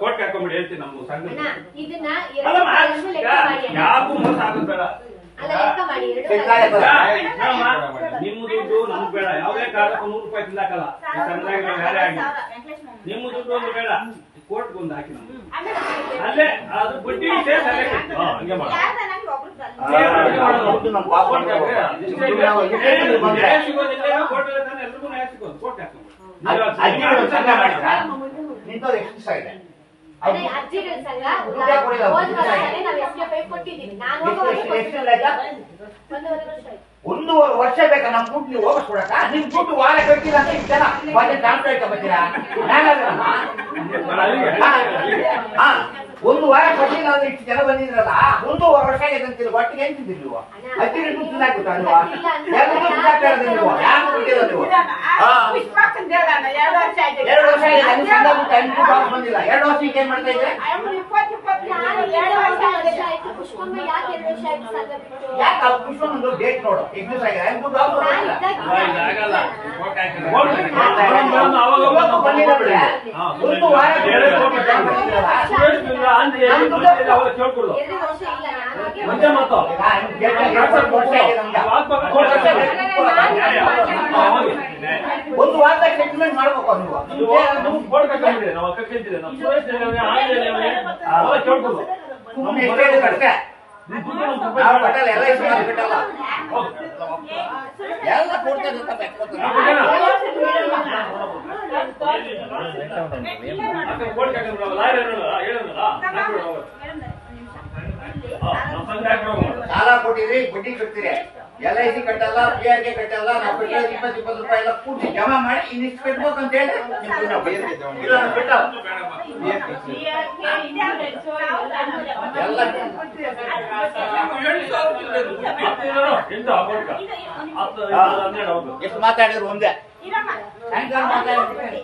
Court ಹಾಕೊಂಡ್ಬಿಡಿ ಹೇಳ್ತೀನಿ ನಮ್ಮ ಸಂಘ. ಯಾಕೂ ಮೋಸ ಆಗೋದ್ ಬೇಡ. ನಿಮ್ಮ ದುಡ್ಡು ನಮ್ಗ್ ಬೇಡ. ಯಾವ್ದೇ ಕಾರಣಕ್ಕೂ ನೂರು ರೂಪಾಯಿ ತಿನ್ನಕಲ್ಲ ನಾವು ಯಾರೇ ಆಗಿ ನಿಮ್ಮ ದುಡ್ಡು ಒಂದು ಬೇಡ. ಕೋರ್ಟ್ ಬಂದು ಹಾಕಿ ನಮ್ಗೆ. ಅಲ್ಲೇ ಅದು ಬಡ್ಡಿ ಹಂಗೆ ಮಾಡ. ಸಿಗೋದಿಲ್ಲ, ಕೋರ್ಟ್ ಎಲ್ಲ ತಾನೇ ಎಲ್ರಿಗೂ ನ್ಯಾಯ ಸಿಗೋದು, ಕೋರ್ಟ್ ಹಾಕ್ಕೊಂಡು. ನಿಂತವ್ರು ಅದೇ ಸಂಘ ಹೋದ ಕೊಟ್ಟಿದ್ದೀವಿ. ನಾನು ಕೊಟ್ಟಿದ್ದೀನಿ. ಲೆಕ್ಕ ಒಂದೂವರೆ ವರ್ಷ ಆಯ್ತು. ಒಂದೂವರೆ ವರ್ಷ ಬೇಕಾ? ನಮ್ ದುಡ್ಡು ನೀವು ಹೋಗಿಸ್ಕೊಡಕ ನಿಮ್ ದುಡ್ಡು ವಾರ ಕಟ್ಟಿಲ್ಲ ಅಂತ ಇಷ್ಟು ಜನ ಬಂದು ಟ್ರಾನ್ಸ್ಫರ್ ಬರ್ತೀರಾ? ಹಾ ಒಂದು ವಾರ ಕೊಟ್ಟಿಲ್ಲ ಅಂದ್ರೆ ಇಷ್ಟು ಜನ ಬಂದಿದ್ರಲ್ಲ ಒಂದೂವರೆ ವರ್ಷ ಆಗಿದೆ ಅಂತೀರಿ ಒಟ್ಟಿಗೆ ಏನ್ ತಿಂದಿರಿ ನೀವು ಹತ್ತಿ ದುಡ್ಡು ತಿನ್ನಾಕ್ಬಿಟ್ಟ ನೀವು? ಎರಡು ದುಡ್ಡು ತಿನ್ನಾಕ್ತಾ ಇರೋದು ನೀವು? ಯಾರು ಕೊಟ್ಟಿಲ್ಲ ನೀವು ಎರಡು ವರ್ಷ ಬಂದಿಲ್ಲ. ಎರಡು ವರ್ಷ ಏನ್ ಮಾಡ್ತಾ ಇದ್ರೆ? ಯಾಕೆ ಅವ್ರು ಕುಶ್ವನ್ ಡೇಟ್ ನೋಡು. ಎಷ್ಟು ದಿವಸ ಆಗಿದೆ. ಐದು ದುಡ್ಡು ವಾಪಸ್ ನಾನು ಬಂದಿಲ್ಲ ಸೆಟ್ಲ್ಮೆಂಟ್ ಮಾಡ್ಬೇಕು ನೀವು ನೀವು. ನಮ್ಮ ಸುರೇಶ್ ಕೇಳ್ಕೊಡು. ಸುಮ್ಮನೆ ಎಷ್ಟೇ ಇದೆ ಅಷ್ಟೇ ಕಟ್ಟಲ್ಲ ಎಲ್ಲ ಇಷ್ಟು ಕಟ್ಟಲ್ಲ ಎಲ್ಲ ಅಂತ ಲಾಯರ್. ಸಾಲ ಕೊಟ್ಟಿರಿ ಬಡ್ಡಿ ಕಟ್ತೀರಿ ಎಲ್ ಐ ಸಿ ಕಟ್ಟಲ್ಲ ಪಿ ಆರ್ ಕೆ ಕಟ್ಟಲ್ಲ ನಾವು ಇಪ್ಪತ್ತು ಇಪ್ಪತ್ತು ರೂಪಾಯಿ ಎಲ್ಲ ಕೂಡಿ ಜಮಾ ಮಾಡಿ ಇನ್ನಿಷ್ಟು ಕಟ್ಬೇಕು ಅಂತ ಹೇಳಿ. ಇಲ್ಲ. ಎಲ್ಲ. ಎಷ್ಟು ಮಾತಾಡಿದ್ರು ಒಂದೇ? ಸಾಯಂಕಾಲ ಮಾತಾಡಿದ್ರೆ?